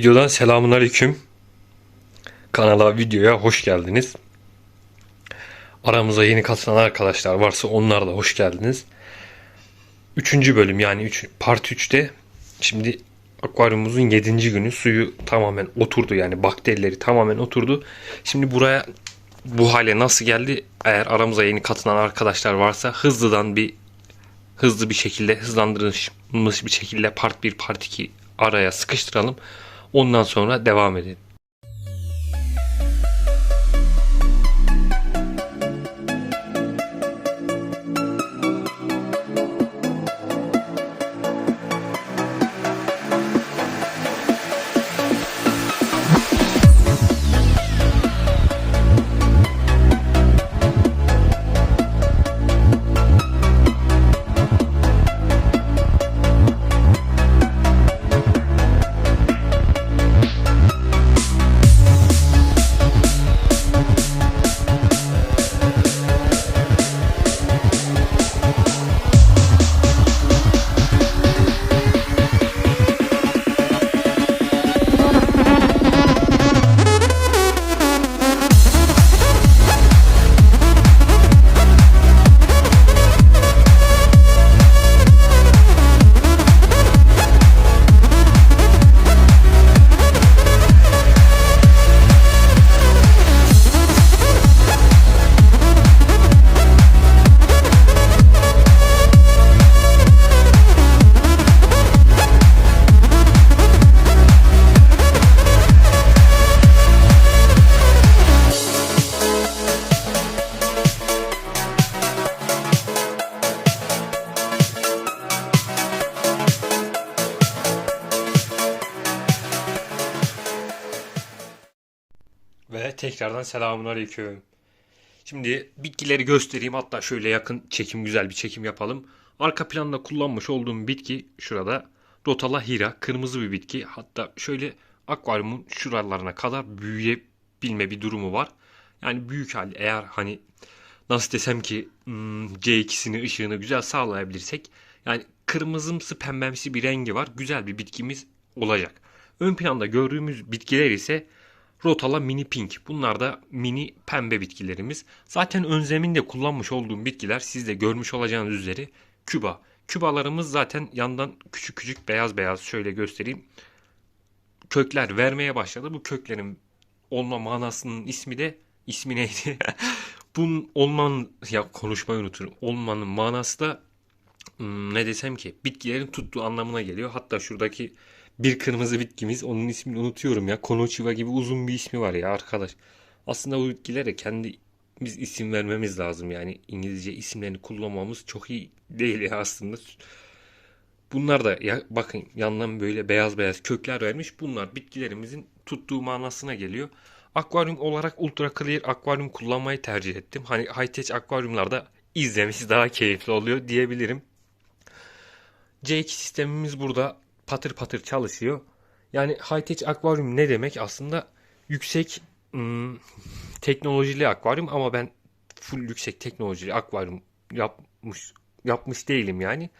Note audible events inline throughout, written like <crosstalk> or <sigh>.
Videodan selamun aleyküm. Kanala videoya hoş geldiniz. Aramıza yeni katılan arkadaşlar varsa onlar da hoş geldiniz. Üçüncü bölüm yani üç, part 3'te şimdi akvaryumumuzun 7. günü suyu tamamen oturdu yani bakterileri tamamen oturdu. Şimdi buraya bu hale nasıl geldi? Eğer aramıza yeni katılan arkadaşlar varsa hızlıdan bir hızlı bir şekilde hızlandırılmış bir şekilde part 1 part 2 araya sıkıştıralım. Ondan sonra devam edelim. Tekrardan selamun aleyküm. Şimdi bitkileri göstereyim. Hatta şöyle yakın çekim güzel bir çekim yapalım. Arka planda kullanmış olduğum bitki şurada. Rotala hira. Kırmızı bir bitki. Hatta şöyle akvaryumun şuralarına kadar büyüyebilme bir durumu var. Yani büyük hal eğer hani nasıl desem ki hmm, C2'sini ışığını güzel sağlayabilirsek yani kırmızımsı pembemsi bir rengi var. Güzel bir bitkimiz olacak. Ön planda gördüğümüz bitkiler ise Rotala mini pink. Bunlar da mini pembe bitkilerimiz. Zaten ön zeminde kullanmış olduğum bitkiler siz de görmüş olacağınız üzere küba. Kübalarımız zaten yandan küçük küçük beyaz beyaz şöyle göstereyim. Kökler vermeye başladı. Bu köklerin olma manasının ismi de ismi neydi? <laughs> Bunun olman ya konuşmayı unuturum. Olmanın manası da hmm, ne desem ki bitkilerin tuttuğu anlamına geliyor. Hatta şuradaki bir kırmızı bitkimiz. Onun ismini unutuyorum ya. Konochiba gibi uzun bir ismi var ya arkadaş. Aslında bu bitkilere kendi biz isim vermemiz lazım. Yani İngilizce isimlerini kullanmamız çok iyi değil ya aslında. Bunlar da ya bakın yandan böyle beyaz beyaz kökler vermiş. Bunlar bitkilerimizin tuttuğu manasına geliyor. Akvaryum olarak ultra clear akvaryum kullanmayı tercih ettim. Hani high tech akvaryumlarda izlemesi daha keyifli oluyor diyebilirim. C2 sistemimiz burada patır patır çalışıyor. Yani high tech akvaryum ne demek? Aslında yüksek ım, teknolojili akvaryum ama ben full yüksek teknolojili akvaryum yapmış yapmış değilim yani.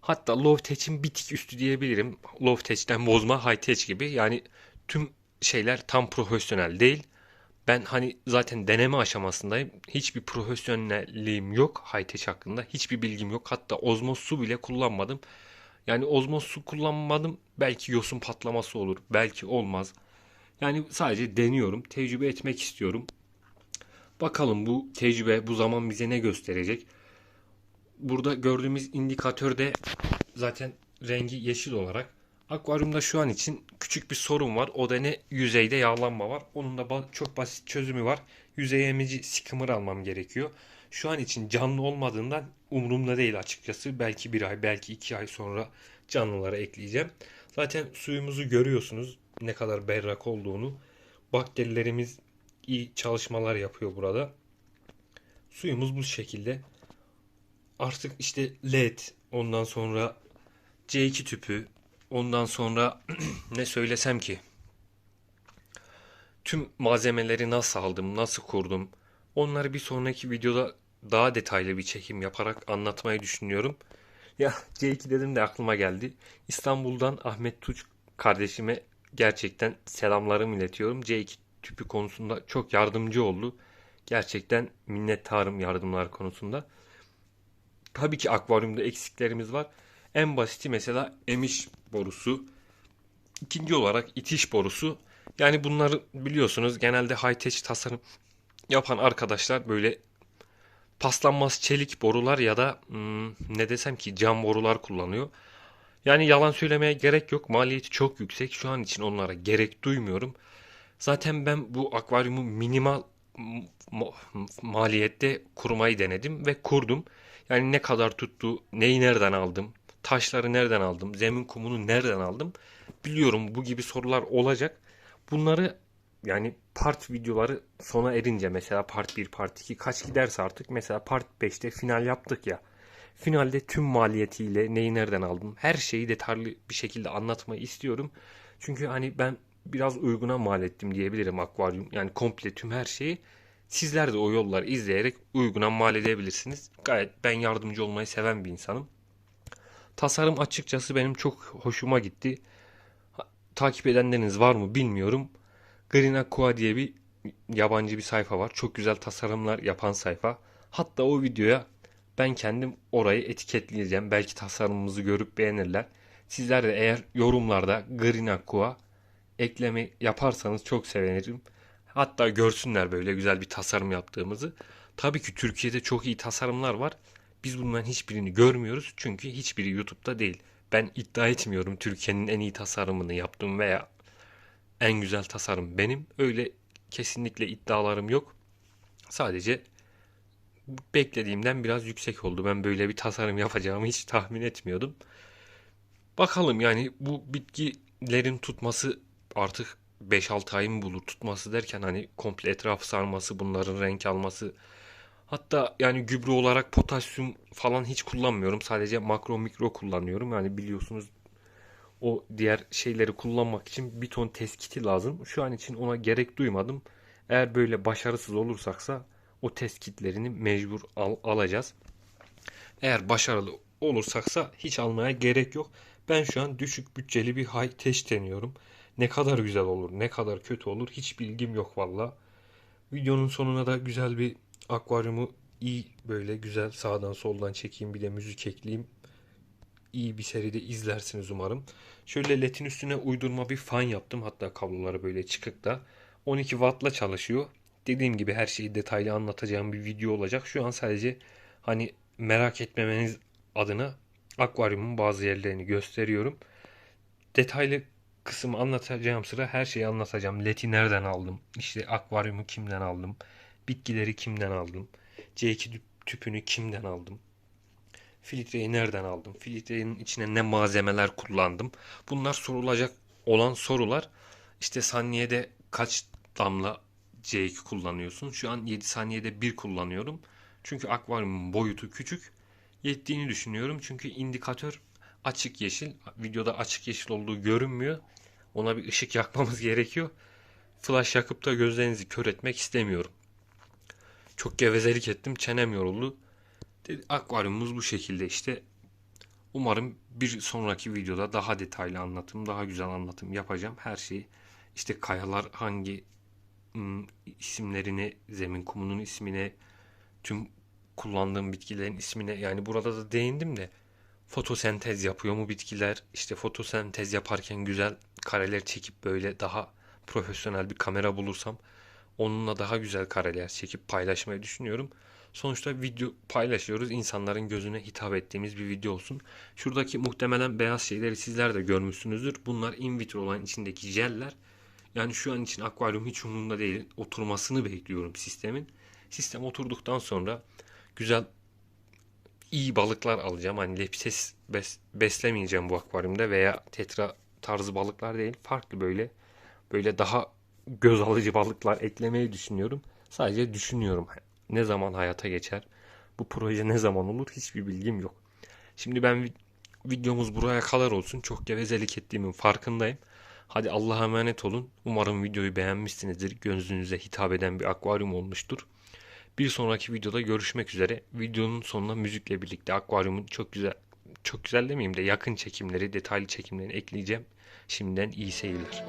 Hatta low tech'in bir tık üstü diyebilirim. Low tech'ten bozma high tech gibi. Yani tüm şeyler tam profesyonel değil. Ben hani zaten deneme aşamasındayım. Hiçbir profesyonelliğim yok high tech hakkında. Hiçbir bilgim yok. Hatta ozmoz su bile kullanmadım. Yani ozmoz su kullanmadım. Belki yosun patlaması olur. Belki olmaz. Yani sadece deniyorum. Tecrübe etmek istiyorum. Bakalım bu tecrübe bu zaman bize ne gösterecek. Burada gördüğümüz indikatör de zaten rengi yeşil olarak. Akvaryumda şu an için küçük bir sorun var. O da ne? Yüzeyde yağlanma var. Onun da çok basit çözümü var. Yüzey emici skimmer almam gerekiyor. Şu an için canlı olmadığından umurumda değil açıkçası. Belki bir ay, belki iki ay sonra canlılara ekleyeceğim. Zaten suyumuzu görüyorsunuz ne kadar berrak olduğunu. Bakterilerimiz iyi çalışmalar yapıyor burada. Suyumuz bu şekilde. Artık işte LED, ondan sonra C2 tüpü, ondan sonra <clears throat> ne söylesem ki tüm malzemeleri nasıl aldım, nasıl kurdum onları bir sonraki videoda daha detaylı bir çekim yaparak anlatmayı düşünüyorum. Ya C2 dedim de aklıma geldi. İstanbul'dan Ahmet Tuç kardeşime gerçekten selamlarımı iletiyorum. C2 tüpü konusunda çok yardımcı oldu. Gerçekten minnettarım yardımlar konusunda. Tabii ki akvaryumda eksiklerimiz var. En basiti mesela emiş borusu. İkinci olarak itiş borusu. Yani bunları biliyorsunuz genelde high tech tasarım yapan arkadaşlar böyle paslanmaz çelik borular ya da hmm, ne desem ki cam borular kullanıyor. Yani yalan söylemeye gerek yok. Maliyeti çok yüksek. Şu an için onlara gerek duymuyorum. Zaten ben bu akvaryumu minimal ma- maliyette kurmayı denedim ve kurdum. Yani ne kadar tuttu, neyi nereden aldım, taşları nereden aldım, zemin kumunu nereden aldım biliyorum bu gibi sorular olacak. Bunları yani part videoları sona erince mesela part 1, part 2 kaç giderse artık mesela part 5'te final yaptık ya. Finalde tüm maliyetiyle neyi nereden aldım her şeyi detaylı bir şekilde anlatmayı istiyorum. Çünkü hani ben biraz uyguna mal ettim diyebilirim akvaryum. Yani komple tüm her şeyi. Sizler de o yolları izleyerek uyguna mal edebilirsiniz. Gayet ben yardımcı olmayı seven bir insanım. Tasarım açıkçası benim çok hoşuma gitti. Takip edenleriniz var mı bilmiyorum. Green Aqua diye bir yabancı bir sayfa var. Çok güzel tasarımlar yapan sayfa. Hatta o videoya ben kendim orayı etiketleyeceğim. Belki tasarımımızı görüp beğenirler. Sizler de eğer yorumlarda Green Aqua ekleme yaparsanız çok sevinirim. Hatta görsünler böyle güzel bir tasarım yaptığımızı. Tabii ki Türkiye'de çok iyi tasarımlar var. Biz bunların hiçbirini görmüyoruz çünkü hiçbiri YouTube'da değil. Ben iddia etmiyorum Türkiye'nin en iyi tasarımını yaptım veya en güzel tasarım benim. Öyle kesinlikle iddialarım yok. Sadece beklediğimden biraz yüksek oldu. Ben böyle bir tasarım yapacağımı hiç tahmin etmiyordum. Bakalım yani bu bitkilerin tutması artık 5-6 ay mı bulur tutması derken hani komple etrafı sarması, bunların renk alması. Hatta yani gübre olarak potasyum falan hiç kullanmıyorum. Sadece makro mikro kullanıyorum. Yani biliyorsunuz o diğer şeyleri kullanmak için bir ton test lazım. Şu an için ona gerek duymadım. Eğer böyle başarısız olursaksa o test kitlerini mecbur al- alacağız. Eğer başarılı olursaksa hiç almaya gerek yok. Ben şu an düşük bütçeli bir high tech deniyorum. Ne kadar güzel olur, ne kadar kötü olur hiç bilgim yok valla. Videonun sonuna da güzel bir akvaryumu iyi böyle güzel sağdan soldan çekeyim bir de müzik ekleyeyim. İyi bir seride izlersiniz umarım. Şöyle ledin üstüne uydurma bir fan yaptım. Hatta kabloları böyle çıkık da. 12 wattla çalışıyor. Dediğim gibi her şeyi detaylı anlatacağım bir video olacak. Şu an sadece hani merak etmemeniz adına akvaryumun bazı yerlerini gösteriyorum. Detaylı kısmı anlatacağım sıra her şeyi anlatacağım. Leti nereden aldım? İşte akvaryumu kimden aldım? Bitkileri kimden aldım? C2 tüpünü kimden aldım? Filtreyi nereden aldım? Filtrenin içine ne malzemeler kullandım? Bunlar sorulacak olan sorular. İşte saniyede kaç damla C2 kullanıyorsun? Şu an 7 saniyede 1 kullanıyorum. Çünkü akvaryumun boyutu küçük. Yettiğini düşünüyorum. Çünkü indikatör açık yeşil. Videoda açık yeşil olduğu görünmüyor. Ona bir ışık yakmamız <laughs> gerekiyor. Flash yakıp da gözlerinizi kör etmek istemiyorum. Çok gevezelik ettim. Çenem yoruldu. Dedi, Akvaryumumuz bu şekilde işte. Umarım bir sonraki videoda daha detaylı anlatım, daha güzel anlatım yapacağım. Her şeyi işte kayalar hangi ım, isimlerini, zemin kumunun ismine, tüm kullandığım bitkilerin ismine yani burada da değindim de fotosentez yapıyor mu bitkiler? İşte fotosentez yaparken güzel kareler çekip böyle daha profesyonel bir kamera bulursam onunla daha güzel kareler çekip paylaşmayı düşünüyorum. Sonuçta video paylaşıyoruz. insanların gözüne hitap ettiğimiz bir video olsun. Şuradaki muhtemelen beyaz şeyleri sizler de görmüşsünüzdür. Bunlar in vitro olan içindeki jeller. Yani şu an için akvaryum hiç umurumda değil. Oturmasını bekliyorum sistemin. Sistem oturduktan sonra güzel iyi balıklar alacağım. Hani lepses bes- beslemeyeceğim bu akvaryumda veya tetra tarzı balıklar değil. Farklı böyle böyle daha göz alıcı balıklar eklemeyi düşünüyorum. Sadece düşünüyorum. Ne zaman hayata geçer? Bu proje ne zaman olur? Hiçbir bilgim yok. Şimdi ben vi- videomuz buraya kadar olsun. Çok gevezelik ettiğimin farkındayım. Hadi Allah'a emanet olun. Umarım videoyu beğenmişsinizdir. Gözünüze hitap eden bir akvaryum olmuştur. Bir sonraki videoda görüşmek üzere. Videonun sonuna müzikle birlikte akvaryumun çok güzel çok güzel demeyeyim de yakın çekimleri, detaylı çekimlerini ekleyeceğim. Şimdiden iyi seyirler.